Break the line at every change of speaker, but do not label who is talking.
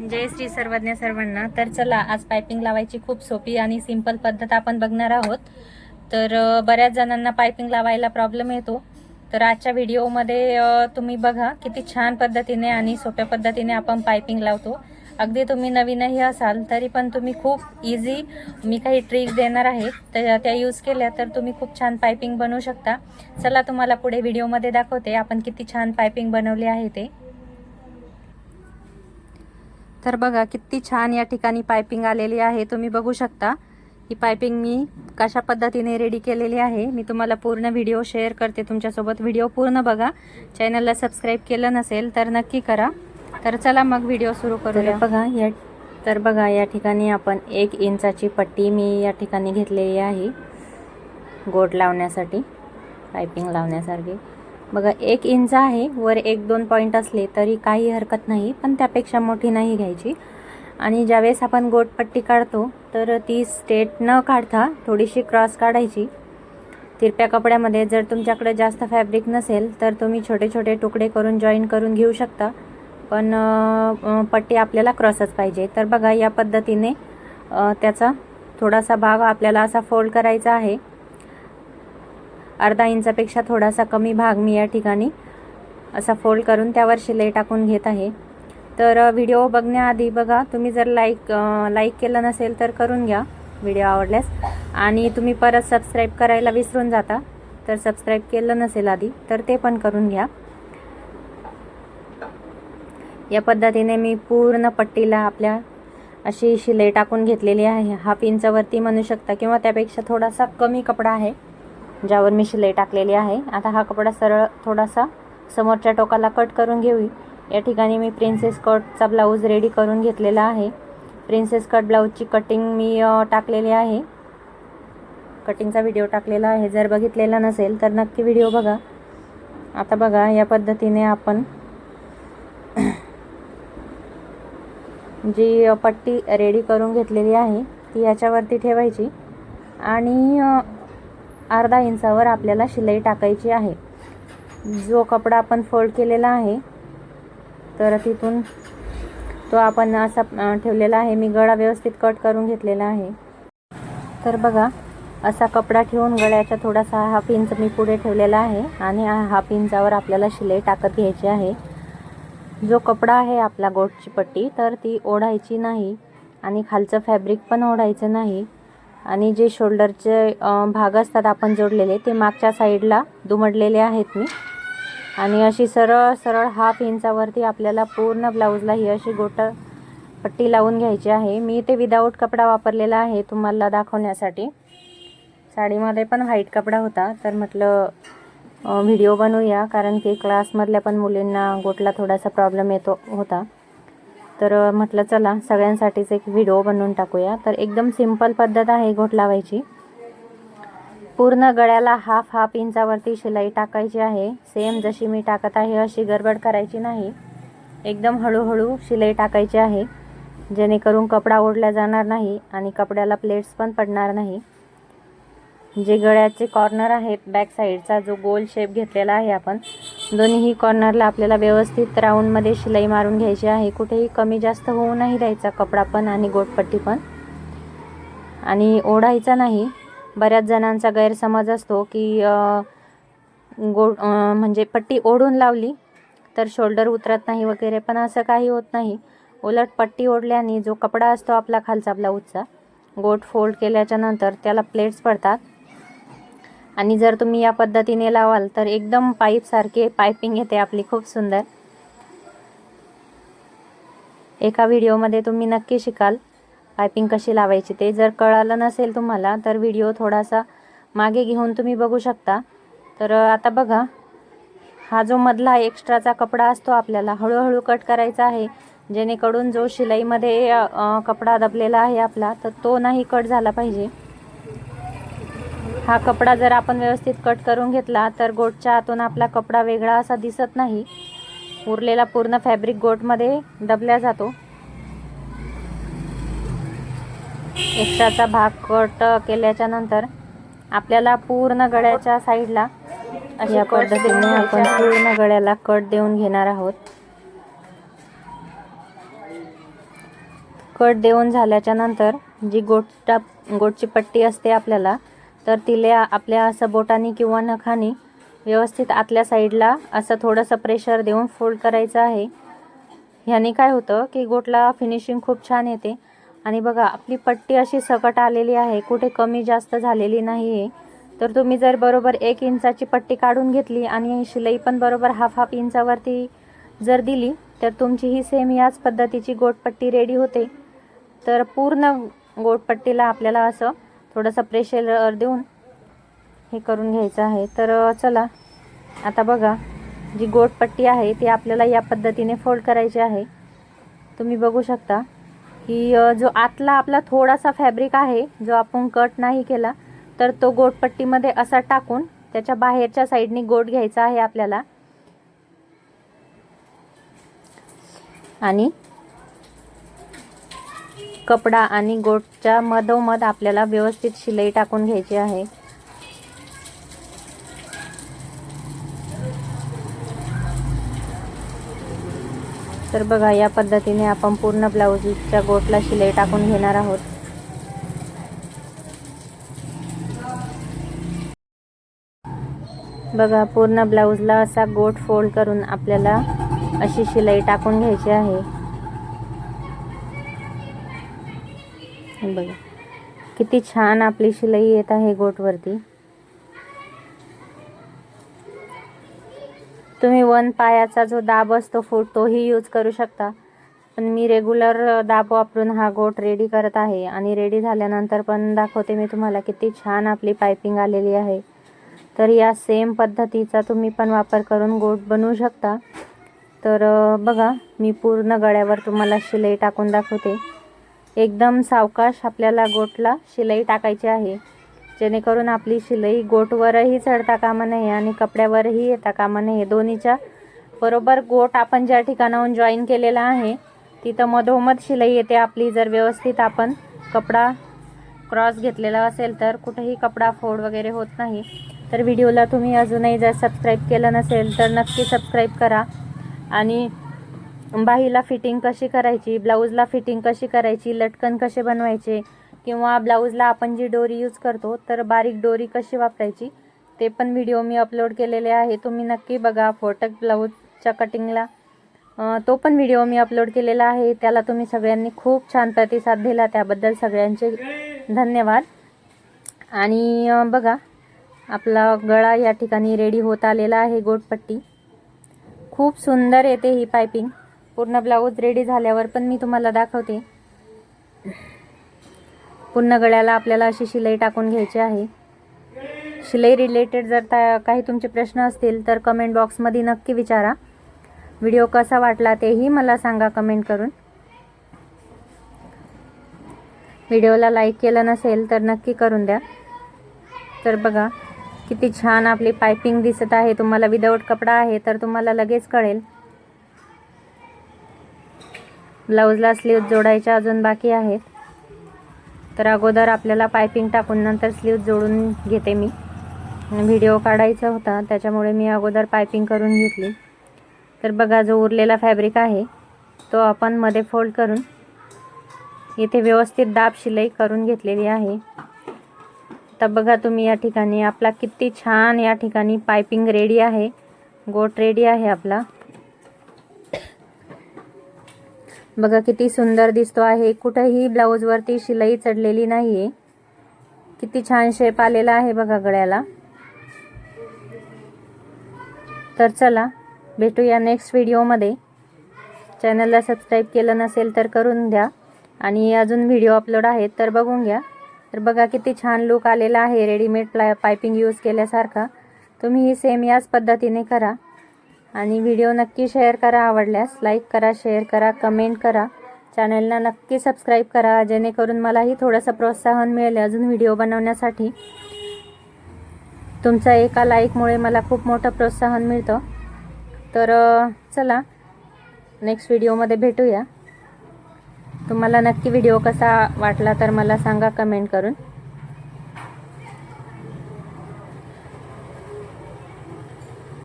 जय श्री सर्वज्ञ सर्वांना. तर चला आज पायपिंग लावायची खूप सोपी आणि सिंपल पद्धत आपण बघणार आहोत. तर बऱ्याच जणांना पायपिंग लावायला प्रॉब्लेम येतो. तर आजच्या व्हिडिओमध्ये तुम्ही बघा किती छान पद्धतीने आणि सोप्या पद्धतीने आपण पायपिंग लावतो. अगदी तुम्ही नवीनही असाल तरी पण तुम्ही खूप इझी मी काही ट्रिक्स देणार आहे. तर त्या यूज केल्या तर तुम्ही खूप छान पायपिंग बनवू शकता. चला तुम्हाला पुढे व्हिडिओमध्ये दाखवते आपण किती छान पायपिंग बनवली आहे ते. तर बघा किती छान या ठिकाणी पायपिंग आलेली आहे. तुम्ही बघू शकता. ही पायपिंग मी कशा पद्धतीने रेडी केलेली आहे मी तुम्हाला पूर्ण व्हिडिओ शेअर करते. तुमच्यासोबत व्हिडिओ पूर्ण बघा. चॅनलला सबस्क्राईब केलं नसेल तर नक्की करा. तर चला मग व्हिडिओ सुरू करूया. बघा या तर बघा या ठिकाणी आपण एक इंचाची पट्टी मी या ठिकाणी घेतलेली आहे. गोट लावण्यासाठी पायपिंग लावण्यासारखी. बघा एक इंच आहे वर एक दोन पॉईंट असले तरी काही हरकत नाही पण त्यापेक्षा मोठी नाही घ्यायची. आणि ज्यावेळेस आपण गोटपट्टी काढतो तर ती स्टेट न काढता थोडीशी क्रॉस काढायची. तिरप्या कपड्यामध्ये जर तुमच्याकडे जास्त फॅब्रिक नसेल तर तुम्ही छोटे छोटे तुकडे करून जॉईन करून घेऊ शकता. पण पट्टी आपल्याला क्रॉसच पाहिजे. तर बघा या पद्धतीने त्याचा थोडासा भाग आपल्याला असा फोल्ड करायचा आहे. अर्धा इंचापेक्षा थोडासा कमी भाग मी या ठिकाणी असा फोल्ड करून त्यावर शिलाई टाकून घेत आहे. तर व्हिडिओ बघण्याआधी बघा तुम्ही जर लाईक लाईक केलं नसेल तर करून घ्या व्हिडिओ आवडल्यास. आणि तुम्ही परत सबस्क्राईब करायला विसरून जाता. तर सबस्क्राईब केलं नसेल आधी तर ते पण करून घ्या. या पद्धतीने मी पूर्ण पट्टीला आपल्या अशी शिलाई टाकून घेतलेली आहे. हाफ इंचावरती म्हणू शकता किंवा त्यापेक्षा थोडासा कमी कपडा आहे. ज्यावर मी शिलाई टाकलेली आहे. आता हा कपडा सरळ थोडासा समोरच्या टोकाला कट करून घेऊ या ठिकाणी मी प्रिन्सेस कटचा ब्लाऊज रेडी करून घेतलेला आहे. प्रिन्सेस कट ब्लाऊजची कटिंग मी टाकलेली आहे. कटिंगचा व्हिडिओ टाकलेला आहे. जर बघितलेला नसेल तर नक्की व्हिडिओ बघा. आता बघा या पद्धतीने आपण जी पट्टी रेडी करून घेतलेली आहे ती याच्यावरती ठेवायची. आणि अर्धा इंचावर आपल्याला शिलाई टाकायची आहे. जो कपडा आपण फोल्ड केलेला आहे तर तिथून तो आपण असा ठेवलेला आहे. मी गळा व्यवस्थित कट करून घेतलेला आहे. तर बघा असा कपडा ठेवून गळ्याचा थोडासा हाफ इंच मी पुढे ठेवलेला आहे आणि हाफ इंचावर आपल्याला शिलाई टाकत घ्यायची आहे. जो कपडा आहे आपला गोटची पट्टी तर ती ओढायची नाही आणि खालचं फॅब्रिक पण ओढायचं नाही. आणि जे शोल्डरचे भाग असतात आपण जोडलेले ते मागच्या साईडला दुमडलेले आहेत मी. आणि अशी सरळ सरळ हाफ इंचावरती आपल्याला पूर्ण ब्लाऊजला ही अशी गोट पट्टी लावून घ्यायची आहे. मी ते विदाऊट कपडा वापरलेला आहे तुम्हाला दाखवण्यासाठी. साडीमध्ये पण व्हाईट कपडा होता तर म्हटलं व्हिडिओ बनवूया कारण की क्लासमधल्या पण मुलींना गोटला थोडासा प्रॉब्लेम येतो होता. तर म्हटलं चला सगळ्यांसाठीच एक व्हिडिओ बनवून टाकूया. तर एकदम सिंपल पद्धत आहे घोट लावायची. पूर्ण गळ्याला हाफ हाफ इंचावरती शिलाई टाकायची आहे. सेम जशी मी टाकत आहे अशी गडबड करायची नाही. एकदम हळूहळू शिलाई टाकायची आहे. जेणेकरून कपडा ओढला जाणार नाही आणि कपड्याला प्लेट्स पण पडणार नाही. जे गळ्याचे कॉर्नर आहेत बॅक साईडचा जो गोल शेप घेतलेला आहे आपण दोन्हीही कॉर्नरला आपल्याला व्यवस्थित राऊंडमध्ये शिलाई मारून घ्यायची आहे. कुठेही कमी जास्त होऊ नाही द्यायचा कपडा पण आणि गोटपट्टी पण. आणि ओढायचा नाही. बऱ्याच जणांचा गैरसमज असतो की गो म्हणजे पट्टी ओढून लावली तर शोल्डर उतरत नाही वगैरे पण असं काही होत नाही. उलट पट्टी ओढल्याने जो कपडा असतो आपला खालचा ब्लाऊजचा गोट फोल्ड केल्याच्यानंतर त्याला प्लेट्स पडतात. आणि जर तुम्ही या पद्धतीने लावाल तर एकदम पाईपसारखे पायपिंग येते आपली खूप सुंदर. एका व्हिडिओमध्ये तुम्ही नक्की शिकाल पायपिंग कशी लावायची ते. जर कळालं नसेल तुम्हाला तर व्हिडिओ थोडासा मागे घेऊन तुम्ही बघू शकता. तर आता बघा हा जो मधला एक्स्ट्राचा कपडा असतो आपल्याला हळूहळू कट करायचा आहे. जेणेकरून जो शिलाईमध्ये कपडा दबलेला आहे आपला तर तो नाही कट झाला पाहिजे. हा कपडा जर आपण व्यवस्थित कट करून घेतला तर गोटच्या आतून आपला कपडा वेगळा असा दिसत नाही. उरलेला पूर्ण फॅब्रिक गोटमध्ये दबल्या जातो. एक्स्ट्राचा भाग कट केल्याच्यानंतर आपल्याला पूर्ण गळ्याच्या साईडला अशा पद्धतीने आपण पूर्ण गळ्याला कट देऊन घेणार आहोत. कट देऊन झाल्याच्यानंतर जी गोटटा गोटची पट्टी असते आपल्याला तर तिला आपल्या असं बोटाने किंवा नखाने व्यवस्थित आतल्या साईडला असं थोडंसं प्रेशर देऊन फोल्ड करायचं आहे. ह्याने काय होतं की गोटला फिनिशिंग खूप छान येते. आणि बघा आपली पट्टी अशी सकट आलेली आहे कुठे कमी जास्त झालेली नाही आहे तर तुम्ही जर बरोबर एक इंचाची पट्टी काढून घेतली आणि शिलाई पण बरोबर हाफ हाफ इंचावरती जर दिली तर तुमची ही सेम याच पद्धतीची गोटपट्टी रेडी होते. तर पूर्ण गोटपट्टीला आपल्याला असं थोडासा प्रेशर देऊन हे करून घ्यायचं आहे. तर चला आता बघा जी गोटपट्टी आहे ती आपल्याला या पद्धतीने फोल्ड करायची आहे. तुम्ही बघू शकता की जो आतला आपला थोडासा फॅब्रिक आहे जो आपण कट नाही केला तर तो गोटपट्टीमध्ये असा टाकून त्याच्या बाहेरच्या साईडनी गोट घ्यायचा आहे आपल्याला. आणि कपडा आणि गोटच्या मधोमध आपल्याला व्यवस्थित शिलाई टाकून घ्यायची आहे. तर बघा या पद्धतीने आपण पूर्ण ब्लाऊजच्या गोटला शिलाई टाकून घेणार आहोत. बघा पूर्ण ब्लाऊजला असा गोट फोल्ड करून आपल्याला अशी शिलाई टाकून घ्यायची आहे. हे बघा. किती छान आपली शिलाई येत आहे गोटवरती. तुम्ही वन पायाचा जो दाब असतो फूट तोही यूज करू शकता. पण मी रेग्युलर दाब वापरून हा गोट रेडी करत आहे. आणि रेडी झाल्यानंतर पण दाखवते मी तुम्हाला किती छान आपली पायपिंग आलेली आहे. तर या सेम पद्धतीचा तुम्ही पण वापर करून गोट बनवू शकता. तर बघा मी पूर्ण गळ्यावर तुम्हाला शिलाई टाकून दाखवते. एकदम सावकाश आपल्याला गोटला शिलाई टाकायची आहे. जेणेकरून आपली शिलाई गोटवरही चढता कामा नये आणि कपड्यावरही येता कामा नये. दोन्हीच्या बरोबर गोट आपण ज्या ठिकाणाहून जॉईन केलेला आहे तिथं मधोमध शिलाई येते. आपली जर व्यवस्थित आपण कपडा क्रॉस घेतलेला असेल तर कुठेही कपडा फोड वगैरे होत नाही. तर व्हिडिओला तुम्ही अजूनही जर सबस्क्राईब केलं नसेल तर नक्की सबस्क्राईब करा. आणि बाहीला फिटिंग कशी करायची ब्लाऊजला फिटिंग कशी करायची लटकन कसे बनवायचे किंवा ब्लाऊजला आपण जी डोरी यूज करतो तर बारीक डोरी कशी वापरायची ते पण व्हिडिओ मी अपलोड केलेले आहे. तुम्ही नक्की बघा फोटक ब्लाऊजच्या कटिंगला तो पण व्हिडिओ मी अपलोड केलेला आहे. त्याला तुम्ही सगळ्यांनी खूप छान प्रतिसाद दिला. त्याबद्दल सगळ्यांचे धन्यवाद. आणि बघा आपला गळा या ठिकाणी रेडी होत आलेला आहे गोटपट्टी खूप सुंदर येते ही पायपिंग पूर्ण ब्लाऊज रेडी झाल्यावर पण मी तुम्हाला दाखवते. पूर्ण गळ्याला आपल्याला अशी शिलाई टाकून घ्यायची आहे. शिलाई रिलेटेड जर ता काही तुमचे प्रश्न असतील तर कमेंट बॉक्समध्ये नक्की विचारा. व्हिडिओ कसा वाटला तेही मला सांगा कमेंट करून. व्हिडिओला लाईक केलं नसेल तर नक्की करून द्या. तर बघा किती छान आपली पायपिंग दिसत आहे. तुम्हाला विदाऊट कपडा आहे तर तुम्हाला लगेच कळेल. ब्लाऊजला स्लीव्ह जोडायच्या अजून बाकी आहेत. तर अगोदर आपल्याला पायपिंग टाकून नंतर स्लीव्ज जोडून घेते मी. व्हिडिओ काढायचा होता त्याच्यामुळे मी अगोदर पायपिंग करून घेतली. तर बघा जो उरलेला फॅब्रिक आहे तो आपण मध्ये फोल्ड करून इथे व्यवस्थित दाब शिलाई करून घेतलेली आहे. आता बघा तुम्ही या ठिकाणी आपला किती छान या ठिकाणी पायपिंग रेडी आहे. गोट रेडी आहे आपला. बघा किती सुंदर दिसतो आहे. कुठंही ब्लाऊजवरती शिलाई चढलेली नाही आहे किती छान शेप आलेला आहे बघा गळ्याला. तर चला भेटूया नेक्स्ट व्हिडिओमध्ये चॅनलला सबस्क्राईब केलं नसेल तर करून द्या. आणि अजून व्हिडिओ अपलोड आहेत तर बघून घ्या. तर बघा किती छान लुक आलेला आहे. रेडीमेड प्ला पायपिंग यूज केल्यासारखा. तुम्ही ही सेम याच पद्धतीने करा. आणि व्हिडिओ नक्की शेअर करा आवडल्यास लाईक करा शेअर करा कमेंट करा. चॅनलला नक्की सबस्क्राईब करा जेणेकरून मलाही थोडंसं प्रोत्साहन मिळेल अजून व्हिडिओ बनवण्यासाठी. तुमचा एका लाईकमुळे मला खूप मोठं प्रोत्साहन मिळतं. तर चला नेक्स्ट व्हिडिओमध्ये भेटूया. तुम्हाला नक्की व्हिडिओ कसा वाटला तर मला सांगा कमेंट करून.